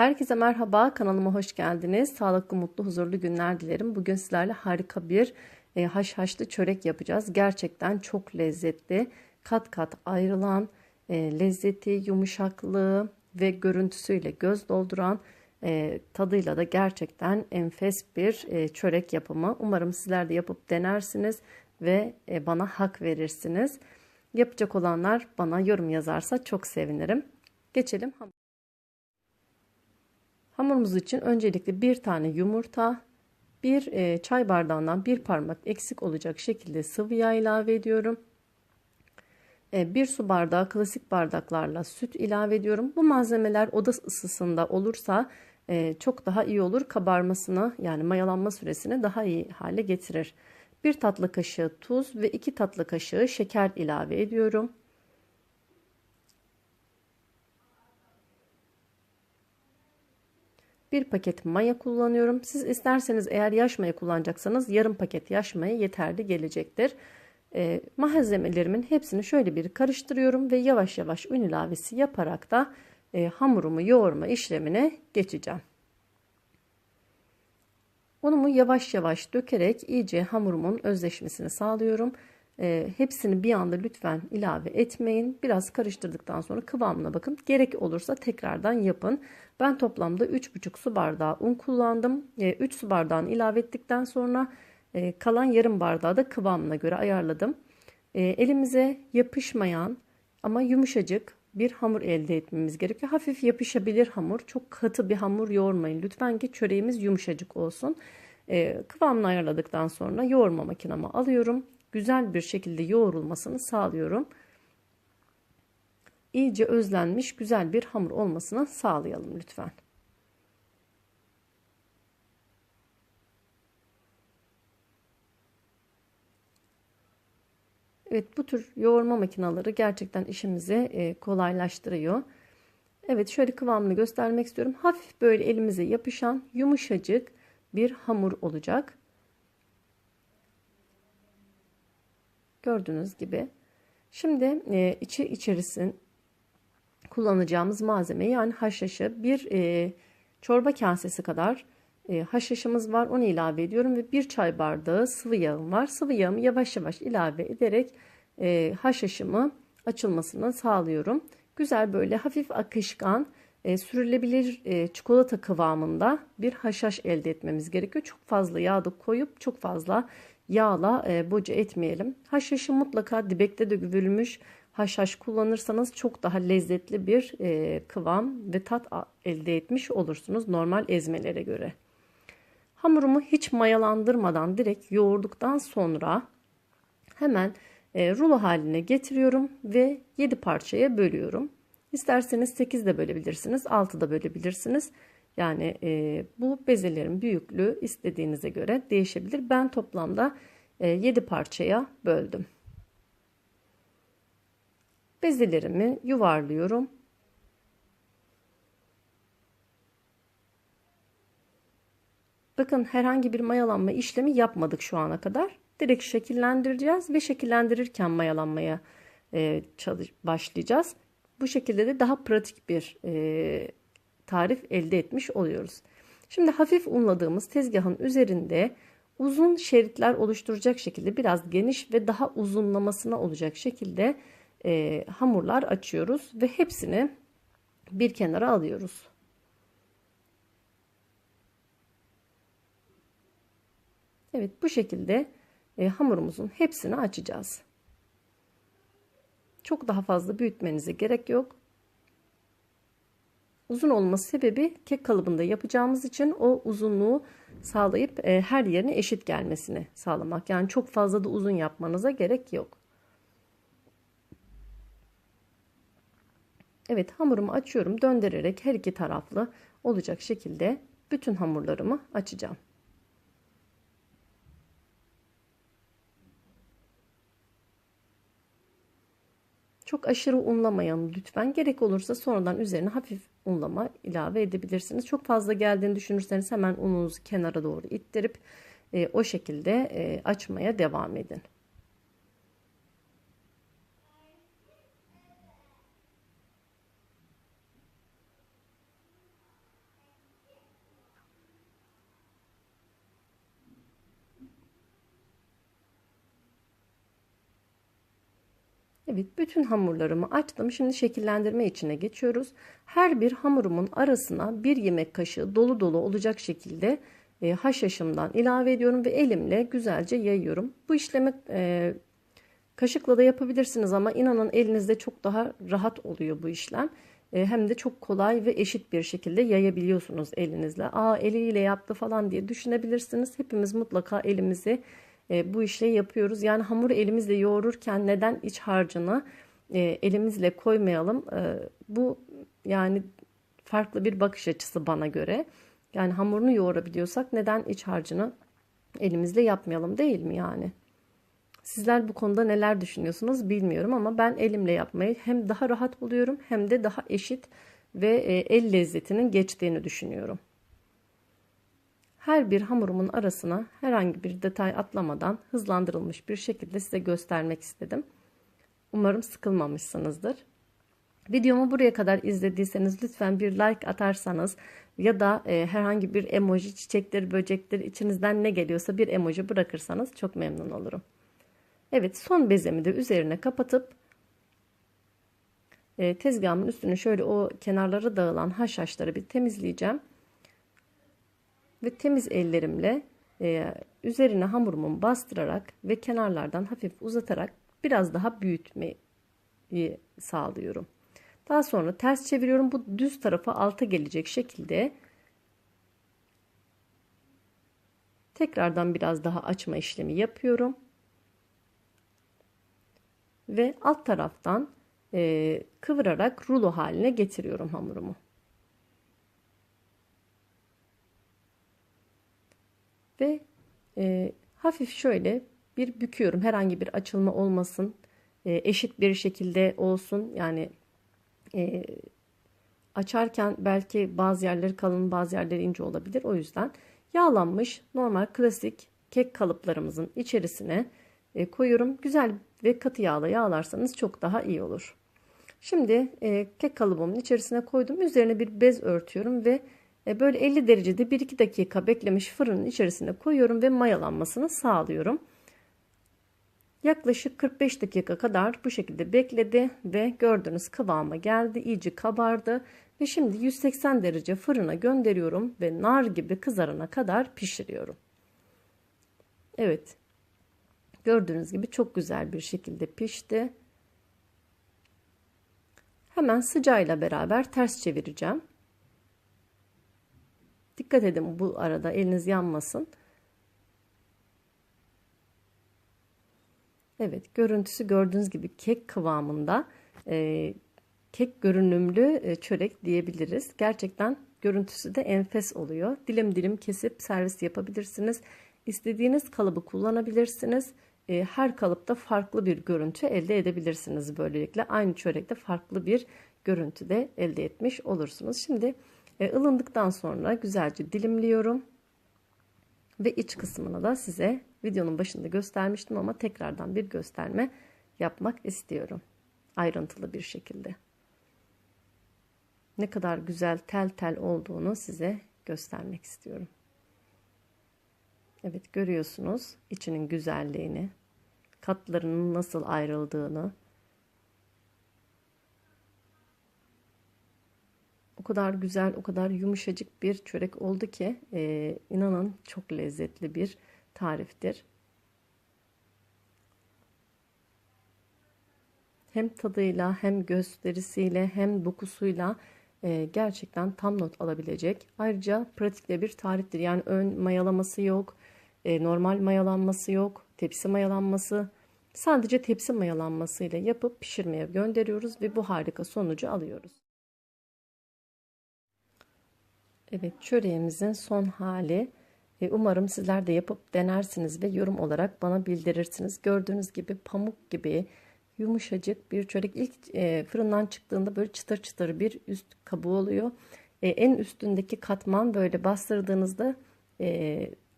Herkese merhaba, kanalıma hoş geldiniz. Sağlıklı, mutlu, huzurlu günler dilerim. Bugün sizlerle harika bir e, haşhaşlı çörek yapacağız. Gerçekten çok lezzetli, kat kat ayrılan, e, lezzeti, yumuşaklığı ve görüntüsüyle göz dolduran, e, tadıyla da gerçekten enfes bir e, çörek yapımı. Umarım sizler de yapıp denersiniz ve e, bana hak verirsiniz. Yapacak olanlar bana yorum yazarsa çok sevinirim. Geçelim. Hamurumuz için öncelikle bir tane yumurta, bir e, çay bardağından bir parmak eksik olacak şekilde sıvı yağ ilave ediyorum. E, bir su bardağı klasik bardaklarla süt ilave ediyorum. Bu malzemeler oda ısısında olursa e, çok daha iyi olur. Kabarmasını yani mayalanma süresini daha iyi hale getirir. Bir tatlı kaşığı tuz ve iki tatlı kaşığı şeker ilave ediyorum. Bir paket maya kullanıyorum. Siz isterseniz eğer yaş maya kullanacaksanız yarım paket yaş maya yeterli gelecektir. E, malzemelerimin hepsini şöyle bir karıştırıyorum ve yavaş yavaş un ilavesi yaparak da e, hamurumu yoğurma işlemine geçeceğim. Unumu yavaş yavaş dökerek iyice hamurumun özleşmesini sağlıyorum. E, hepsini bir anda lütfen ilave etmeyin. Biraz karıştırdıktan sonra kıvamına bakın. Gerek olursa tekrardan yapın. Ben toplamda 3,5 su bardağı un kullandım. E, 3 su bardağını ilave ettikten sonra e, kalan yarım bardağı da kıvamına göre ayarladım. E, elimize yapışmayan ama yumuşacık bir hamur elde etmemiz gerekiyor. Hafif yapışabilir hamur. Çok katı bir hamur yoğurmayın. Lütfen ki çöreğimiz yumuşacık olsun. E, kıvamını ayarladıktan sonra yoğurma makinama alıyorum güzel bir şekilde yoğrulmasını sağlıyorum. İyice özlenmiş güzel bir hamur olmasını sağlayalım lütfen. Evet bu tür yoğurma makineleri gerçekten işimizi e, kolaylaştırıyor. Evet şöyle kıvamını göstermek istiyorum. Hafif böyle elimize yapışan yumuşacık bir hamur olacak. Gördüğünüz gibi. Şimdi e, içi içerisin kullanacağımız malzeme yani haşhaşı bir e, çorba kasesi kadar e, haşhaşımız var. Onu ilave ediyorum ve bir çay bardağı sıvı yağım var. Sıvı yağımı yavaş yavaş ilave ederek e, haşhaşımı açılmasını sağlıyorum. Güzel böyle hafif akışkan e, sürülebilir e, çikolata kıvamında bir haşhaş elde etmemiz gerekiyor. Çok fazla yağ da koyup çok fazla yağla e, boca etmeyelim. Haşhaşı mutlaka dibekte de güvülmüş haşhaş kullanırsanız çok daha lezzetli bir e, kıvam ve tat elde etmiş olursunuz normal ezmelere göre. Hamurumu hiç mayalandırmadan direkt yoğurduktan sonra hemen e, rulo haline getiriyorum ve 7 parçaya bölüyorum. İsterseniz 8 de bölebilirsiniz, 6 da bölebilirsiniz. Yani e, bu bezelerin büyüklüğü istediğinize göre değişebilir. Ben toplamda e, 7 parçaya böldüm. Bezelerimi yuvarlıyorum. Bakın herhangi bir mayalanma işlemi yapmadık şu ana kadar. Direkt şekillendireceğiz ve şekillendirirken mayalanmaya e, başlayacağız. Bu şekilde de daha pratik bir e, tarif elde etmiş oluyoruz. Şimdi hafif unladığımız tezgahın üzerinde uzun şeritler oluşturacak şekilde biraz geniş ve daha uzunlamasına olacak şekilde e, hamurlar açıyoruz ve hepsini bir kenara alıyoruz. Evet bu şekilde e, hamurumuzun hepsini açacağız. Çok daha fazla büyütmenize gerek yok. Uzun olması sebebi kek kalıbında yapacağımız için o uzunluğu sağlayıp e, her yerine eşit gelmesini sağlamak. Yani çok fazla da uzun yapmanıza gerek yok. Evet hamurumu açıyorum. Döndürerek her iki taraflı olacak şekilde bütün hamurlarımı açacağım. Çok aşırı unlamayalım lütfen. Gerek olursa sonradan üzerine hafif unlama ilave edebilirsiniz. Çok fazla geldiğini düşünürseniz hemen ununuzu kenara doğru ittirip e, o şekilde e, açmaya devam edin. Evet bütün hamurlarımı açtım. Şimdi şekillendirme içine geçiyoruz. Her bir hamurumun arasına bir yemek kaşığı dolu dolu olacak şekilde e, haşhaşımdan ilave ediyorum ve elimle güzelce yayıyorum. Bu işlemi e, kaşıkla da yapabilirsiniz ama inanın elinizde çok daha rahat oluyor bu işlem. E, hem de çok kolay ve eşit bir şekilde yayabiliyorsunuz elinizle. Aa eliyle yaptı falan diye düşünebilirsiniz. Hepimiz mutlaka elimizi e, bu işle yapıyoruz. Yani hamuru elimizle yoğururken neden iç harcını e, elimizle koymayalım? E, bu yani farklı bir bakış açısı bana göre. Yani hamurunu yoğurabiliyorsak neden iç harcını elimizle yapmayalım değil mi yani? Sizler bu konuda neler düşünüyorsunuz bilmiyorum ama ben elimle yapmayı hem daha rahat buluyorum hem de daha eşit ve el lezzetinin geçtiğini düşünüyorum. Her bir hamurumun arasına herhangi bir detay atlamadan hızlandırılmış bir şekilde size göstermek istedim. Umarım sıkılmamışsınızdır. Videomu buraya kadar izlediyseniz lütfen bir like atarsanız ya da e, herhangi bir emoji, çiçektir, böcektir içinizden ne geliyorsa bir emoji bırakırsanız çok memnun olurum. Evet son bezemi de üzerine kapatıp e, tezgahımın üstünü şöyle o kenarlara dağılan haşhaşları bir temizleyeceğim ve temiz ellerimle e, üzerine hamurumu bastırarak ve kenarlardan hafif uzatarak biraz daha büyütmeyi sağlıyorum. Daha sonra ters çeviriyorum. Bu düz tarafa alta gelecek şekilde tekrardan biraz daha açma işlemi yapıyorum. Ve alt taraftan e, kıvırarak rulo haline getiriyorum hamurumu. Ve e, hafif şöyle bir büküyorum. Herhangi bir açılma olmasın. E, eşit bir şekilde olsun. Yani e, açarken belki bazı yerleri kalın bazı yerleri ince olabilir. O yüzden yağlanmış normal klasik kek kalıplarımızın içerisine e, koyuyorum. Güzel ve katı yağla yağlarsanız çok daha iyi olur. Şimdi e, kek kalıbımın içerisine koydum. Üzerine bir bez örtüyorum ve böyle 50 derecede 1-2 dakika beklemiş fırının içerisine koyuyorum ve mayalanmasını sağlıyorum. Yaklaşık 45 dakika kadar bu şekilde bekledi ve gördüğünüz kıvama geldi. iyice kabardı ve şimdi 180 derece fırına gönderiyorum ve nar gibi kızarana kadar pişiriyorum. Evet. Gördüğünüz gibi çok güzel bir şekilde pişti. Hemen sıcağıyla beraber ters çevireceğim. Dikkat edin bu arada eliniz yanmasın. Evet görüntüsü gördüğünüz gibi kek kıvamında e, kek görünümlü e, çörek diyebiliriz. Gerçekten görüntüsü de enfes oluyor. Dilim dilim kesip servis yapabilirsiniz. İstediğiniz kalıbı kullanabilirsiniz. E, her kalıpta farklı bir görüntü elde edebilirsiniz böylelikle. Aynı çörekte farklı bir görüntü de elde etmiş olursunuz. Şimdi ılındıktan sonra güzelce dilimliyorum. Ve iç kısmını da size videonun başında göstermiştim ama tekrardan bir gösterme yapmak istiyorum. Ayrıntılı bir şekilde. Ne kadar güzel tel tel olduğunu size göstermek istiyorum. Evet görüyorsunuz içinin güzelliğini, katlarının nasıl ayrıldığını, o kadar güzel, o kadar yumuşacık bir çörek oldu ki e, inanın çok lezzetli bir tariftir. Hem tadıyla hem gösterisiyle hem dokusuyla e, gerçekten tam not alabilecek. Ayrıca pratikle bir tariftir. Yani ön mayalaması yok, e, normal mayalanması yok, tepsi mayalanması. Sadece tepsi mayalanması ile yapıp pişirmeye gönderiyoruz ve bu harika sonucu alıyoruz. Evet çöreğimizin son hali. E, umarım sizler de yapıp denersiniz ve yorum olarak bana bildirirsiniz. Gördüğünüz gibi pamuk gibi yumuşacık bir çörek. İlk e, fırından çıktığında böyle çıtır çıtır bir üst kabuğu oluyor. E, en üstündeki katman böyle bastırdığınızda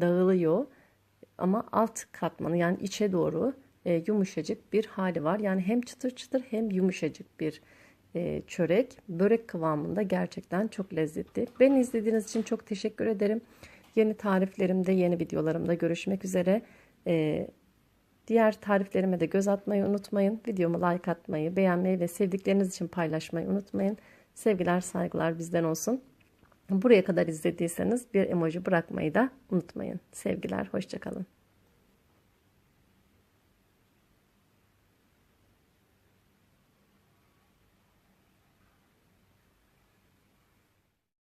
dağılıyor. Ama alt katmanı yani içe doğru yumuşacık bir hali var. Yani hem çıtır çıtır hem yumuşacık bir e, çörek börek kıvamında gerçekten çok lezzetli. Beni izlediğiniz için çok teşekkür ederim. Yeni tariflerimde, yeni videolarımda görüşmek üzere. E, Diğer tariflerime de göz atmayı unutmayın. Videomu like atmayı, beğenmeyi ve sevdikleriniz için paylaşmayı unutmayın. Sevgiler, saygılar bizden olsun. Buraya kadar izlediyseniz bir emoji bırakmayı da unutmayın. Sevgiler, hoşçakalın.